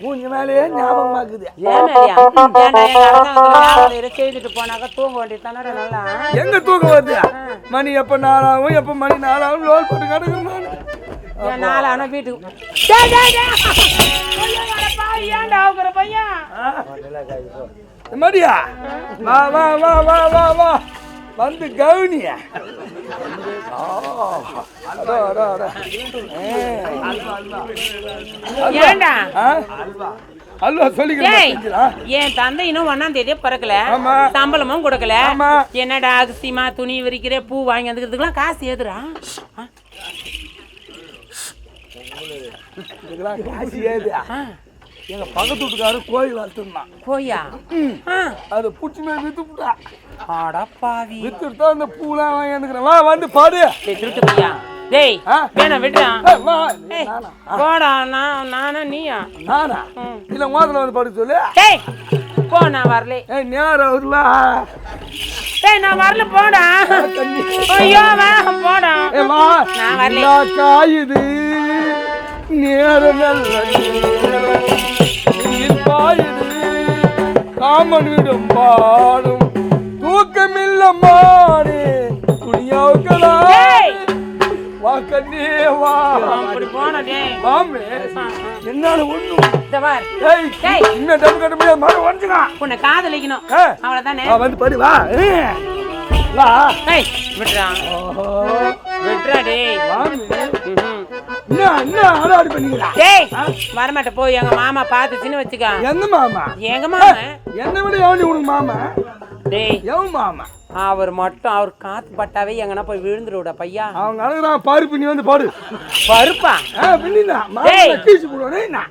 மூஞ்சி மேலேயே ஞாபகமாக்குது செய்துட்டு போனாக்கா தூங்க வேண்டியது நல்லா. எங்க தூக்கம் வருது? மணி எப்ப நாளாகும் எப்ப மணி நாளாகும் லோல் போட்டு கிடக்குறேன் ஆனா வீட்டுக்கு ஏன்டா பையன்? மடியா வா வா வா வா வா வா. வந்து கவுனிய? அல்வா சொல்லிக்கிறேன். என் தந்தை இன்னும் ஒன்னாம் தேதியே பிறக்கல. சம்பளமும் கொடுக்கல. என்னடா அரிசிமா துணி விரிக்கிற பூ வாங்கி வந்துக்கிறதுக்குலாம் காசு? இதுக்கெல்லாம் காசு ஏது ஆ, எங்க பக்கத்து வீட்டுக்காரரு கோழி வளர்த்துருந்தான் ஆ. அதை புடிச்சு மேல வித்து விட்டா அட பாவி. வித்துட்டு தான் அந்த பூலாம் வாங்கி வந்துக்கிறேன் வா வந்து பாடு. டேய் திருட்டு பையா. டேய் ஆ? வேணாம் விடுறா. ஏய், வா ஏய், நானா போடா நான் நானா நீயா? நானா. இல்ல மோதிரம் வந்து படுக்க சொல்லு. டேய் போ நான் வரல. ஏய் நேரம் வருல. டேய் நான் வரல போடா. ஐயோ வா போடா. நான் வரல. காயுது. நேரம் நல்ல நேரம் நீர் பாயுது காமன் விடும் பாடும் தூக்கமில்ல மாடு துணியாவுக்கடா டேய் வா கண்ணே வா அப்படி போடா. டேய் மாமே என்னால ஒண்ணும். இன்னும் டப்பு கட்ட முடியாது மரம் வந்துக்கலாம் உன்னை காதலிக்கணும் அவ்வளவுதானே வந்து படி. வா. வா ஓஹோ விடுறா டேய். மாமி வரமாட்ட போய் எங்க மாமா பார்த்துச்சுன்னு வச்சுக்க. எந்த மாமா? எங்க மாமா? என்னை விட எவனி உனக்கு மாமா? டேய். எவன் மாமா? அவர் மட்டும் அவர் காத்து பட்டாவே எங்கன்னா போய் விழுந்துருடா பையா. அவங்க அழகுறான் பருப்பு நீ வந்து பாடு. பருப்பா? பின்னா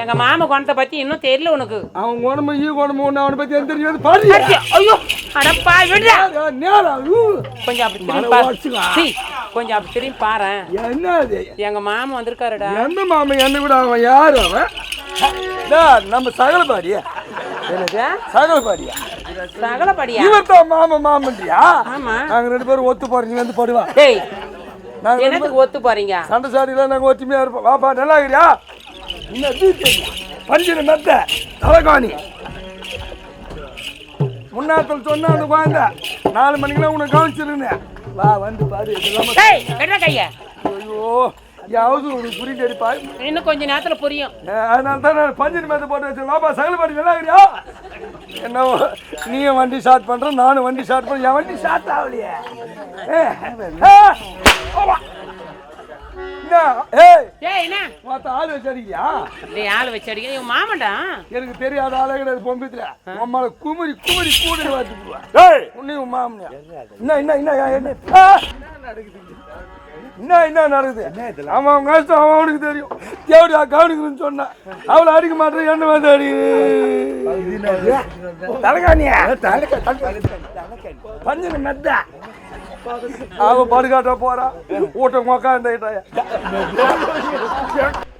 எங்க மாமா குணத்தை பத்தி இன்னும் தெரியல உனக்கு. அவன் உடம்பு ஈ உடம்பு ஒன்று அவனை பத்தி தெரியாது. பாரு. ஐயோ அடப்பா விடுறா. கொஞ்சம் அப்படி திரும்பி பாரு. கொஞ்சம் அப்படி திரும்பி பாரு. என்ன அது எங்க மாமா வந்திருக்காருடா. எந்த மாமா என்ன விட அவன் யாரு அவன்? நம்ம சகலபாடியா என்னது? சகலபாடியா சகலப்படியா இவர் தான் மாமா மாமன்றியா? ஆமா. நாங்க ரெண்டு பேரும் ஒத்து போறோம் நீ வந்து படுவா. டேய் நாங்க ஒத்து போறீங்க? சண்டை சாடியில நாங்க ஒற்றுமையா இருப்போம். வாப்பா நல்லா இருக்கிறியா பஞ்சின மெத்த தலைகாணி முன்னாத்தில் சொன்ன அந்த குழந்தை நாலு மணிக்கெல்லாம் உன்னை கவனிச்சிருந்தேன் வா வந்து பாரு இதெல்லாம் கைய ஐயோ யாவது உனக்கு புரிஞ்சு அடிப்பா இன்னும் கொஞ்ச நேரத்துல புரியும் அதனால தான் நான் பஞ்சின மெத்த போட்டு வச்சேன் வாப்பா சகலபாடி நல்லா இருக்கிறியா என்ன நீயும் வண்டி ஸ்டார்ட் பண்ற நானும் வண்டி ஸ்டார்ட் பண்ண என் வண்டி ஸ்டார்ட் ஆகலையே. என்ன? ஏய் டேய் என்ன? மொத்த ஆள் வச்சு அடிக்கிறியா டேய் ஆள் இவன் எனக்கு தெரியாத ஆளே கிடையாது பொம்பித்துல உம்மால குமரி குமரி கூட உன்னையும் மாமனியா. என்ன என்ன என்ன என்ன ஆ! என்ன என்ன நடக்குது? அவன் அவன் கஷ்டம் அவன் அவனுக்கு தெரியும். தேவடியா கவனிக்கணும்னு சொன்னான் அவளை அடிக்க மாட்டேன் என்ன வந்து அடி. தலைகாணியா? பஞ்சன மெத்த. அவன் படுகாட்ட போறா? ஊட்டம் உக்காந்த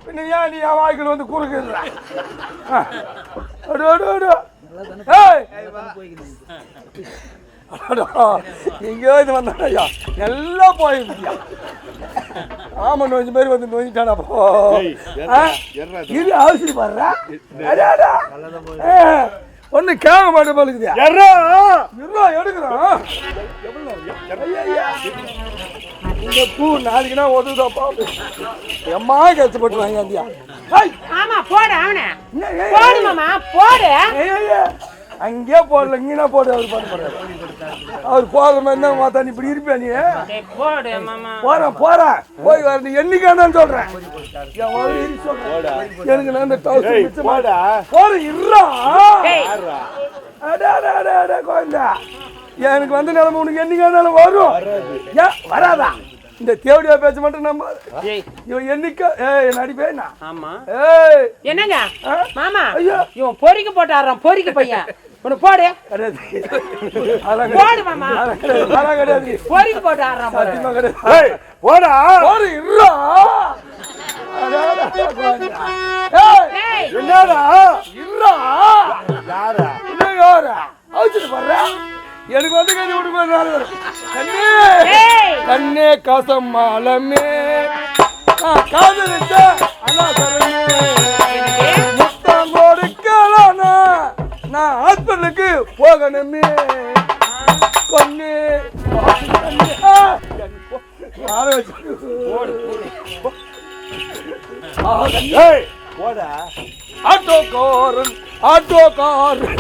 பின்ன ஏன் நீ என் வாய்க்குள்ள வந்து குறுக்குற? எங்கேயோ இது வந்தாயா எல்லாம் போயிருந்தியா? ஆமா நோஞ்சு மாதிரி வந்து நோஞ்சிட்டானா போ? இது அவசியப்படுறா ஒண்ணு கேட்க மாட்டேன் போலுக்குதியா இருவா எடுக்கிறோம் இந்த பூ நாளைக்குனா ஒதுதாப்பா எம்மா கஷ்டப்பட்டு வாங்க அந்தியா ஆமா போடு அவனை. போடு மாமா போடு. அங்கேயே போடல இங்கேனா போடு அவர் பண்ண போறாரு. அவர் போகிற மாதிரி தான் மாத்தா நீ இப்படி இருப்பியா நீ? போறேன் போறேன் போய் வர நீ என்னைக்கானு சொல்றேன். எனக்கு நான் இந்த டவுசர் மிச்சம் போறேன் இருறா டேய். அட அட அட அட குழந்தை எனக்கு வந்து நிலைமை உனக்கு என்னைக்கானாலும் வரும். வராதா? இந்த தேவடியா பேச்ச மட்டும் நம்ம இவன் என்னைக்கா? ஏய் நடிப்பேன் ஆமா. ஏய். என்னங்க? மாமா. ஐயோ. இவன் பொறிக்க போட்டு ஆடுறான் பொறிக்க பையன். உனக்கு போடு. போடு மாமா. கிடையாது. அதெல்லாம் கிடையாது. பொறிக்க போட்டு ஆடுறான் பாரு. சத்தியமா கிடையாது. போடா. போடு இருடா. என்னடா? இருடா. வந்து கட்டி விடுவேன் கண்ணே. காசம் மாலமே. காதலிச்சா அண்ணா முத்தம் கொடுக்கலானா நான் ஹாஸ்பிட்டலுக்கு போகணுமே. கொண்டு ஆட்டோக்காரன் ஆட்டோக்காரன்.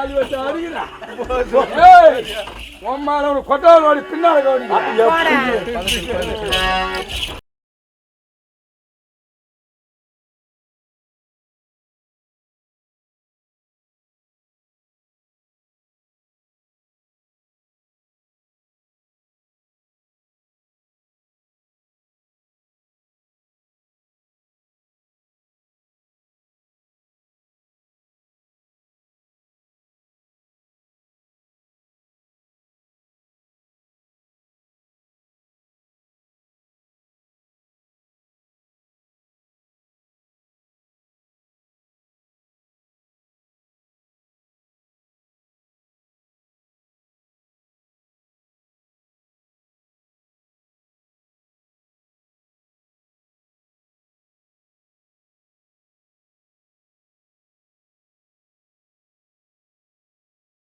ஆள் வச்சு அடிக்கிறா. உன் மேல ஒரு கொட்டால் வாடி பின்னால கவனிக்கிறேன் போடா